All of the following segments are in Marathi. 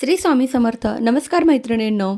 श्री स्वामी समर्थ. नमस्कार मैत्रिणींनो.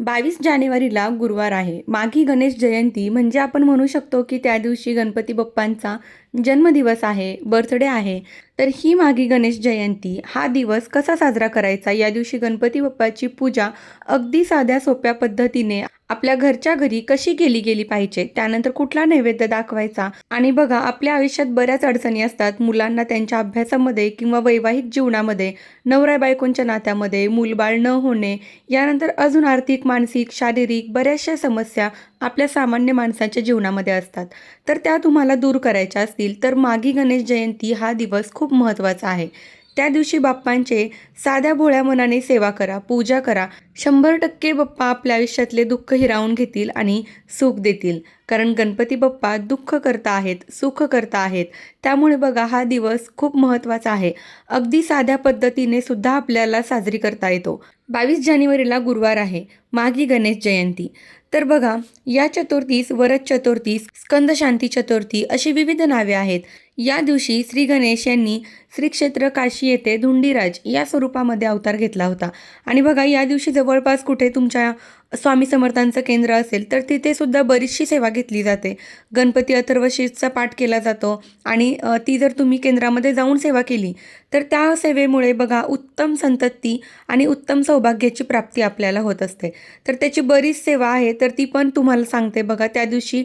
बावीस जानेवारीला गुरुवार आहे. माघी गणेश जयंती म्हणजे आपण म्हणू शकतो की त्या दिवशी गणपती बाप्पांचा जन्मदिवस आहे बर्थडे आहे. तर ही माघी गणेश जयंती हा दिवस कसा साजरा करायचा? या दिवशी गणपती बाप्पाची पूजा अगदी साध्या सोप्या पद्धतीने आपल्या घरच्या घरी कशी केली गेली पाहिजे? त्यानंतर कुठला नैवेद्य दाखवायचा? आणि बघा आपल्या आयुष्यात बऱ्याच अडचणी असतात. मुलांना त्यांच्या अभ्यासामध्ये किंवा वैवाहिक जीवनामध्ये नवरा बायकोंच्या नात्यामध्ये मूलबाळ न होणे यानंतर अजून आर्थिक मानसिक शारीरिक बऱ्याचशा समस्या आपल्या सामान्य माणसाच्या जीवनामध्ये असतात. तर त्या तुम्हाला दूर करायच्या असतील. तर माघी गणेश जयंती हा दिवस खूप महत्त्वाचा आहे. त्या दिवशी बाप्पांचे साध्या भोळ्या मनाने सेवा करा पूजा करा. शंभर टक्के बाप्पा आपल्या आयुष्यातले दुःख हिरावून घेतील आणि सुख देतील. कारण गणपती बाप्पा दुःख करता आहेत सुख करता आहेत. त्यामुळे बघा हा दिवस खूप महत्त्वाचा आहे. अगदी साध्या पद्धतीने सुद्धा आपल्याला साजरी करता येतो. बावीस जानेवारीला गुरुवार आहे. माघी गणेश जयंती. तर बघा या चतुर्थीस वरद चतुर्थीस स्कंदशांती चतुर्थी अशी विविध नावे आहेत. या दिवशी श्री गणेश यांनी श्री क्षेत्र काशी येथे धुंडीराज या स्वरूपामध्ये अवतार घेतला होता. आणि बघा या दिवशी जवळपास कुठे तुमच्या स्वामी समर्थांचं केंद्र असेल तर तिथे सुद्धा बरीचशी सेवा घेतली जाते. गणपती अथर्वशीचा पाठ केला जातो आणि ती जर तुम्ही केंद्रामध्ये जाऊन सेवा केली तर त्या सेवेमुळे बघा उत्तम संतती आणि उत्तम सौभाग्याची प्राप्ती आपल्याला होत असते. तर त्याची बरीच सेवा आहे तर ती पण तुम्हाला सांगते. बघा त्या दिवशी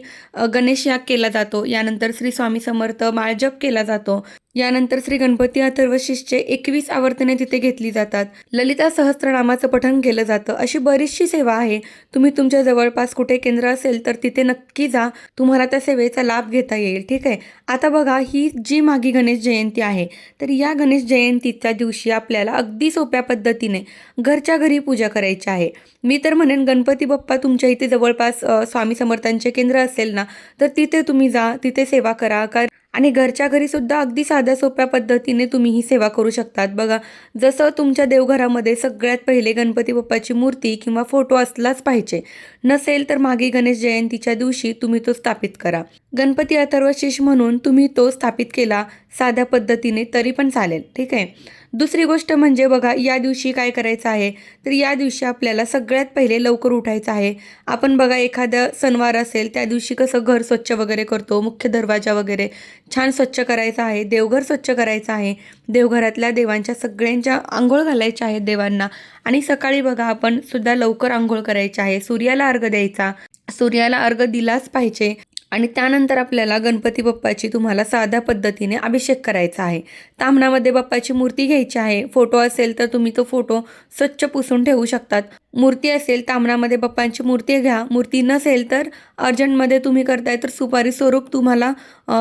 गणेश याग केला जातो. यानंतर श्री स्वामी समर्थ माळ जप केला जातो. यानंतर श्री गणपती अथर्वशिषचे एकवीस आवर्तने तिथे घेतली जातात. ललिता सहस्त्रनामाचं पठण केलं जातं. अशी बरीचशी सेवा आहे. तुम्ही तुमच्या जवळपास कुठे केंद्र असेल तर तिथे नक्की जा. तुम्हाला त्या सेवेचा लाभ घेता येईल. ठीक आहे? आता बघा ही जी मागी गणेश जयंती आहे तर या गणेश जयंतीच्या दिवशी आपल्याला अगदी सोप्या पद्धतीने घरच्या घरी पूजा करायची आहे. मी तर म्हणेन गणपती बाप्पा तुमच्या इथे जवळपास स्वामी समर्थांचे केंद्र असेल ना तर तिथे तुम्ही जा तिथे सेवा करा. कारण आणि घरच्या घरीसुद्धा अगदी साध्या सोप्या पद्धतीने तुम्ही ही सेवा करू शकतात. बघा जसं तुमच्या देवघरामध्ये सगळ्यात पहिले गणपती बाप्पाची मूर्ती किंवा फोटो असलाच पाहिजे नसेल तर मागे गणेश जयंतीच्या दिवशी तुम्ही तो स्थापित करा. गणपती अथर्वशीष म्हणून तुम्ही तो स्थापित केला साध्या पद्धतीने तरी पण चालेल ठीक आहे? दुसरी गोष्ट म्हणजे बघा या दिवशी काय करायचं आहे? तर या दिवशी आपल्याला सगळ्यात पहिले लवकर उठायचं आहे. आपण बघा एखादा सणवार असेल त्या दिवशी कसं घर स्वच्छ वगैरे करतो मुख्य दरवाजा वगैरे छान स्वच्छ करायचं आहे देवघर स्वच्छ करायचं आहे देवघरातल्या देवांच्या सगळ्यांच्या आंघोळ घालायच्या आहेत देवांना. आणि सकाळी बघा आपण सुद्धा लवकर आंघोळ करायची आहे सूर्याला अर्घ द्यायचा. सूर्याला अर्घ दिलाच पाहिजे. आणि त्यानंतर आपल्याला गणपती बाप्पाची तुम्हाला साध्या पद्धतीने अभिषेक करायचा आहे. तामणामध्ये बाप्पाची मूर्ती घ्यायची आहे. फोटो असेल तर तुम्ही तो फोटो स्वच्छ पुसून ठेवू शकतात. मूर्ती असेल तांबणामध्ये बाप्पांची मूर्ती घ्या. मूर्ती नसेल तर अर्जंटमध्ये तुम्ही करताय तर सुपारी स्वरूप तुम्हाला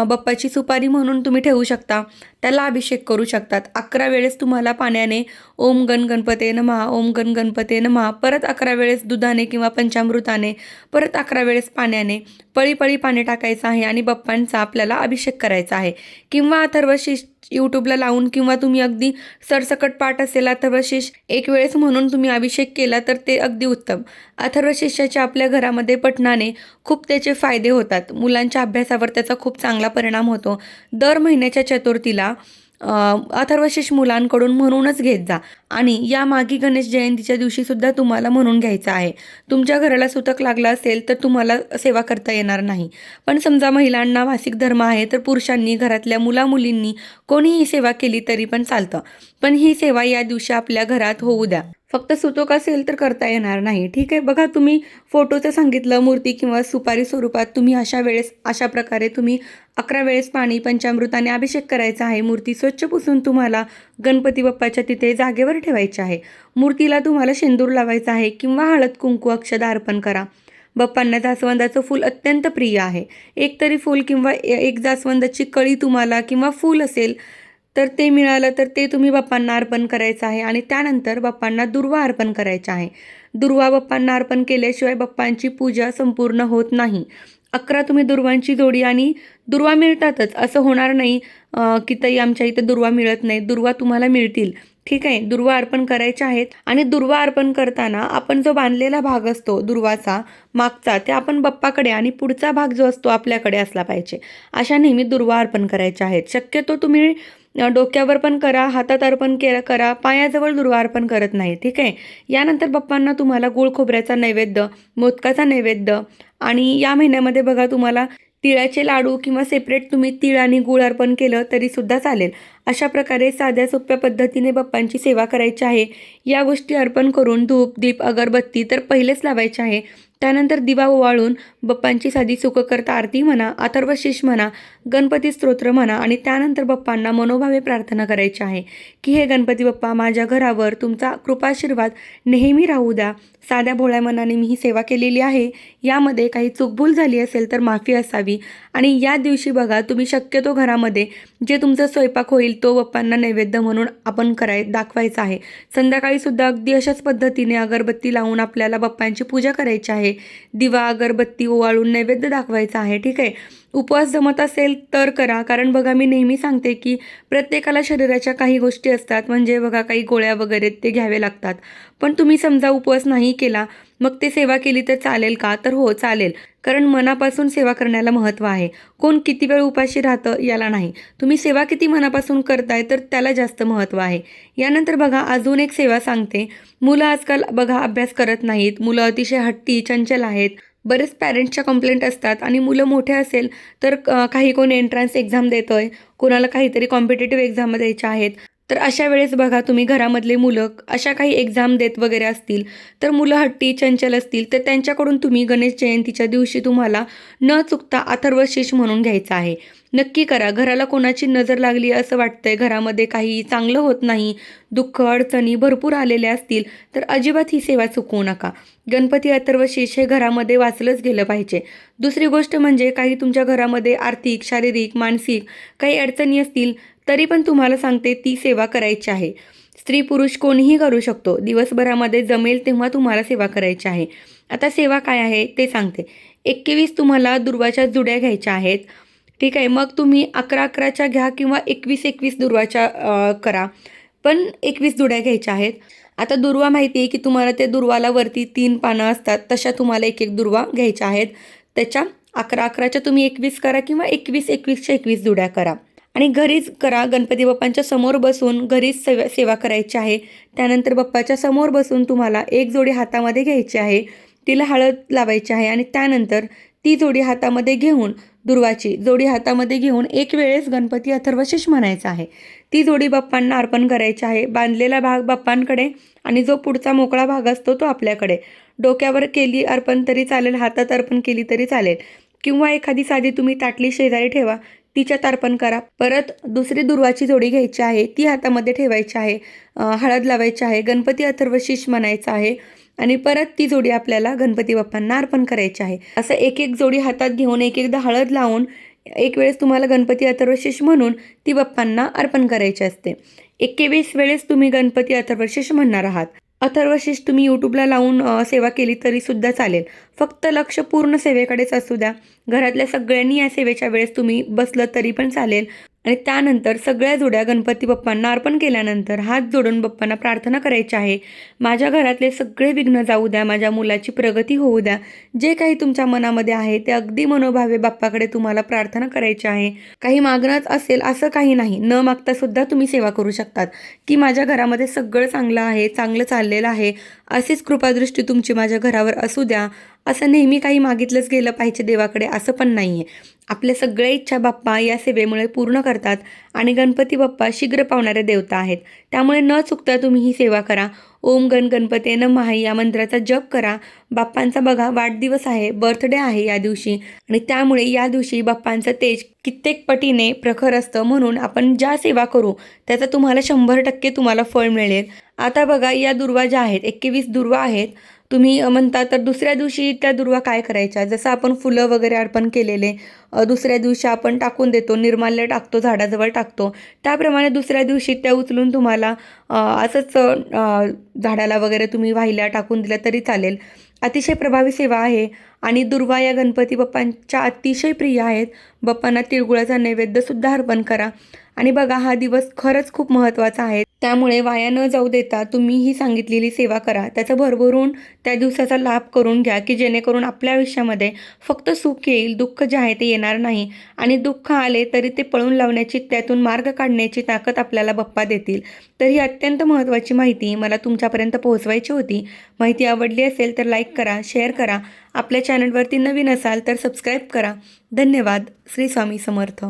बाप्पाची सुपारी म्हणून तुम्ही ठेवू शकता. त्याला अभिषेक करू शकतात. अकरा वेळेस तुम्हाला पाण्याने ओम गण गणपते नमहा ओम गण गणपते नमहा परत अकरा वेळेस दुधाने किंवा पंचामृताने परत अकरा वेळेस पाण्याने पळी पळी पाणी टाकायचं आहे आणि बाप्पांचा आपल्याला अभिषेक करायचा आहे. किंवा अथर्वशीष यूट्यूबला लावून किंवा तुम्ही अगदी सरसकट पाठ असेल अथर्वशीष एक वेळेस म्हणून तुम्ही अभिषेक केला तर ते अगदी उत्तम. अथर्वशीषाच्या आपल्या घरामध्ये पठणाने खूप त्याचे फायदे होतात. मुलांच्या अभ्यासावर त्याचा खूप चांगला परिणाम होतो. दर महिन्याच्या चतुर्थीला अथर्वशेष अथर्वशीष मुलांकडून म्हणूनच घेत जा. आणि या मागी गणेश जयंतीच्या दिवशी सुद्धा तुम्हाला म्हणून घ्यायचं आहे. तुमच्या घराला सुतक लागला असेल तर तुम्हाला सेवा करता येणार नाही. पण समजा महिलांना मासिक धर्म आहे तर पुरुषांनी घरातल्या मुलामुलींनी कोणीही सेवा केली तरी पण चालतं. पण ही सेवा या दिवशी आपल्या घरात होऊ द्या. फक्त सुतोक असेल तर करता येणार नाही. ठीक आहे? बघा तुम्ही फोटोचं सांगितलं मूर्ती किंवा सुपारी स्वरूपात तुम्ही अशा वेळेस अशा प्रकारे तुम्ही अकरा वेळेस पाणी पंचामृताने अभिषेक करायचा आहे. मूर्ती स्वच्छ पुसून तुम्हाला गणपती बाप्पाच्या तिथे जागेवर ठेवायची आहे. मूर्तीला तुम्हाला शेंदूर लावायचा आहे किंवा हळद कुंकू अक्षदा अर्पण करा. बाप्पांना जास्वंदाचं फूल अत्यंत प्रिय आहे. एक तरी फूल किंवा एक जास्वंदाची कळी तुम्हाला किंवा फूल असेल तर ते मिळालं तर ते तुम्ही बाप्पांना अर्पण करायचं आहे आणि त्यानंतर बाप्पांना दुर्वा अर्पण करायचा आहे. दुर्वा बाप्पांना अर्पण केल्याशिवाय बाप्पांची पूजा संपूर्ण होत नाही. अकरा तुम्ही दुर्वांची जोडी आणि दुर्वा मिळतातच. असं होणार नाही की ताई आमच्या इथे दुर्वा मिळत नाही. दुर्वा तुम्हाला मिळतील. ठीक आहे? दुर्वा अर्पण करायचे आहेत. आणि दुर्वा अर्पण करताना आपण जो बांधलेला भाग असतो दुर्वाचा मागचा ते आपण बप्पाकडे आणि पुढचा भाग जो असतो आपल्याकडे असला पाहिजे. अशा नेहमी दुर्वा अर्पण करायच्या आहेत. शक्यतो तुम्ही डोक्यावर पण करा हातात अर्पण के करा पायाजवळ दुर्वा अर्पण करत नाही ठीक आहे? यानंतर बाप्पांना तुम्हाला गुळ खोबऱ्याचा नैवेद्य मोदकाचा नैवेद्य आणि या महिन्यामध्ये बघा तुम्हाला तिळाचे लाडू किंवा सेपरेट तुम्ही तीळ आणि गुळ अर्पण केलं तरीसुद्धा चालेल. अशा प्रकारे साध्या सोप्या पद्धतीने बाप्पांची सेवा करायची आहे. या गोष्टी अर्पण करून धूप दीप अगरबत्ती तर पहिलेच लावायचे आहे. त्यानंतर दिवा ओवाळून बाप्पांची साधी सुखकर्ता आरती म्हणा अथर्वशीष म्हणा गणपती स्तोत्र म्हणा आणि त्यानंतर बाप्पांना मनोभावे प्रार्थना करायची आहे की हे गणपती बाप्पा माझ्या घरावर तुमचा कृपाशीर्वाद नेहमी राहू द्या. साध्या भोळ्या मनाने मी ही सेवा केलेली आहे. यामध्ये काही चूकभूल झाली असेल तर माफी असावी. आणि या दिवशी बघा तुम्ही शक्यतो घरामध्ये जे तुमचा स्वयंपाक होईल तो बाप्पांना नैवेद्य म्हणून आपण कराय दाखवायचा आहे. संध्याकाळी सुद्धा अगदी अशाच पद्धतीने अगरबत्ती लावून आपल्याला बाप्पांची पूजा करायची आहे. दिवा अगरबत्ती ओवाळून नैवेद्य दाखवायचा आहे. ठीक आहे? उपवास जमत असेल तर करा. कारण बघा मी नेहमी सांगते की प्रत्येकाला शरीराच्या काही गोष्टी असतात. म्हणजे बघा काही गोळ्या वगैरे ते घ्यावे लागतात. पण तुम्ही समजा उपवास नाही केला मग ते सेवा केली तर चालेल का? तर हो चालेल. कारण मनापासून सेवा करण्याला महत्त्व आहे. कोण किती वेळ उपाशी राहतं याला नाही. तुम्ही सेवा किती मनापासून करताय तर त्याला जास्त महत्त्व आहे. यानंतर बघा अजून एक सेवा सांगते. मुलं आजकाल बघा अभ्यास करत नाहीत. मुलं अतिशय हट्टी चंचल आहेत. बरेच पॅरेंट्सच्या कंप्लेंट असतात आणि मुलं मोठे असेल तर काही कोण एंट्रन्स एक्झाम देतोय कोणाला काहीतरी कॉम्पिटेटिव्ह एक्झाम द्यायच्या आहेत. तर अशा वेळेस बघा तुम्ही घरामधले मुलं अशा काही एक्झाम देत वगैरे असतील तर मुलं हट्टी चंचल असतील तर त्यांच्याकडून तुम्ही गणेश जयंतीच्या दिवशी तुम्हाला न चुकता अथर्वशीष म्हणून घ्यायचं आहे. नक्की करा. घराला कोणाची नजर लागली असं वाटतंय? घरामध्ये काही चांगलं होत नाही दुःख अडचणी भरपूर आलेल्या असतील तर अजिबात ही सेवा चुकवू नका. गणपती अथर्वशीष हे घरामध्ये वाचलंच गेलं पाहिजे. दुसरी गोष्ट म्हणजे काही तुमच्या घरामध्ये आर्थिक शारीरिक मानसिक काही अडचणी असतील तरी पण तुम्हाला सांगते ती सेवा करायची आहे. स्त्री पुरुष कोणीही करू शकतो. दिवसभरामध्ये जमेल तेव्हा तुम्हाला सेवा करायची आहे. आता सेवा काय आहे ते सांगते. एकवीस तुम्हाला दुर्वाच्या जुड्या घ्यायच्या आहेत. ठीक आहे मग तुम्ही अकरा अकराच्या घ्या किंवा एकवीस एकवीस दुर्वाच्या करा. पण एकवीस जुड्या घ्यायच्या आहेत. आता दुर्वा माहिती आहे की तुम्हाला ते दुर्वाला वरती तीन पानं असतात तशा तुम्हाला एक एक दुर्वा घ्यायच्या आहेत. त्याच्या अकरा अकराच्या तुम्ही एकवीस करा किंवा एकवीस एकवीसच्या एकवीस जुड्या करा. आणि घरीच करा गणपती बाप्पांच्या समोर बसून घरीच सेवा सेवा करायची आहे. त्यानंतर बाप्पाच्या समोर बसून तुम्हाला एक जोडी हातामध्ये घ्यायची आहे. तिला हळद लावायची आहे आणि त्यानंतर ती जोडी हातामध्ये घेऊन दुर्वाची जोडी हातामध्ये घेऊन एक वेळेस गणपती अथर्वशीष म्हणायचा आहे. ती जोडी बाप्पांना अर्पण करायची आहे. बांधलेला भाग बाप्पांकडे आणि जो पुढचा मोकळा भाग असतो तो आपल्याकडे. डोक्यावर केली अर्पण तरी चालेल हातात अर्पण केली तरी चालेल. किंवा एखादी साधी तुम्ही ताटली शेजारी ठेवा तिच्यात अर्पण करा. परत दुसरी दुर्वाची जोडी घ्यायची आहे ती हातामध्ये ठेवायची आहे. हळद लावायची आहे. गणपती अथर्वशीष म्हणायचं आहे. आणि परत ती जोडी आपल्याला गणपती बाप्पांना अर्पण करायची आहे. असं एक एक जोडी हातात घेऊन एक एकदा हळद लावून एक वेळेस तुम्हाला गणपती अथर्वशेष म्हणून ती बाप्पांना अर्पण करायची असते. एकेवीस वेळेस तुम्ही गणपती अथर्वशेष म्हणणार आहात. अथर्वशेष तुम्ही यूट्यूबला लावून सेवा केली तरी सुद्धा चालेल. फक्त लक्ष पूर्ण सेवेकडेच असू द्या. घरातल्या सगळ्यांनी या सेवेच्या वेळेस तुम्ही बसलं तरी पण चालेल. आणि त्यानंतर सगळ्या जोड्या गणपती बाप्पांना अर्पण केल्यानंतर हात जोडून बाप्पांना प्रार्थना करायची आहे. माझ्या घरातले सगळे विघ्न जाऊ द्या माझ्या मुलाची प्रगती होऊ द्या. जे काही तुमच्या मनामध्ये आहे ते अगदी मनोभावे बाप्पाकडे तुम्हाला प्रार्थना करायची आहे. काही मागणंच असेल असं काही नाही. न मागता सुद्धा तुम्ही सेवा करू शकतात. की माझ्या घरामध्ये सगळं चांगलं आहे चांगलं चाललेलं आहे. अशीच कृपादृष्टी तुमची माझ्या घरावर असू द्या. असं नेहमी काही मागितलंच गेलं पाहिजे देवाकडे असं पण नाही आहे आपल्या सगळ्या इच्छा बाप्पा या सेवेमुळे पूर्ण करतात आणि गणपती बाप्पा शीघ्र पावणारे देवता आहेत. त्यामुळे न चुकता तुम्ही ही सेवा करा. ओम गण गणपते नमः या मंत्राचा जप करा. बाप्पांचा बघा वाढदिवस आहे बर्थडे आहे या दिवशी. आणि त्यामुळे या दिवशी बाप्पांचं तेज कित्येक पटीने प्रखर असतं म्हणून आपण ज्या सेवा करू त्याचा तुम्हाला शंभर टक्के तुम्हाला फळ मिळेल. आता बघा या दुर्वा ज्या आहेत एकवीस दुर्वा आहेत. तुम्ही म्हणता तर दुसऱ्या दिवशी त्या दुर्वा काय करायच्या? जसं आपण फुलं वगैरे अर्पण केलेले दुसऱ्या दिवशी आपण टाकून देतो निर्माल्य टाकतो झाडाजवळ टाकतो. त्याप्रमाणे दुसऱ्या दिवशी त्या उचलून तुम्हाला असंच झाडाला वगैरे तुम्ही वाहिल्या टाकून दिल्या तरी चालेल. अतिशय प्रभावी सेवा आहे. आणि दुर्वा या गणपती बाप्पांच्या अतिशय प्रिय आहेत. बाप्पांना तिळगुळाचा नैवेद्यसुद्धा अर्पण करा. आणि बघा हा दिवस खरंच खूप महत्त्वाचा आहे. त्यामुळे वाया न जाऊ देता तुम्ही ही सांगितलेली सेवा करा. त्याचा भरभरून त्या दिवसाचा लाभ करून घ्या की जेणेकरून आपल्या आयुष्यामध्ये फक्त सुख येईल दुःख जे आहे ते येणार नाही. आणि दुःख आले तरी ते पळून लावण्याची त्यातून मार्ग काढण्याची ताकद आपल्याला बप्पा देतील. तर ही अत्यंत महत्त्वाची माहिती मला तुमच्यापर्यंत पोहोचवायची होती. माहिती आवडली असेल तर लाईक करा शेअर करा आपल्या चॅनलवरती नवीन असाल तर सबस्क्राईब करा. धन्यवाद. श्री स्वामी समर्थ.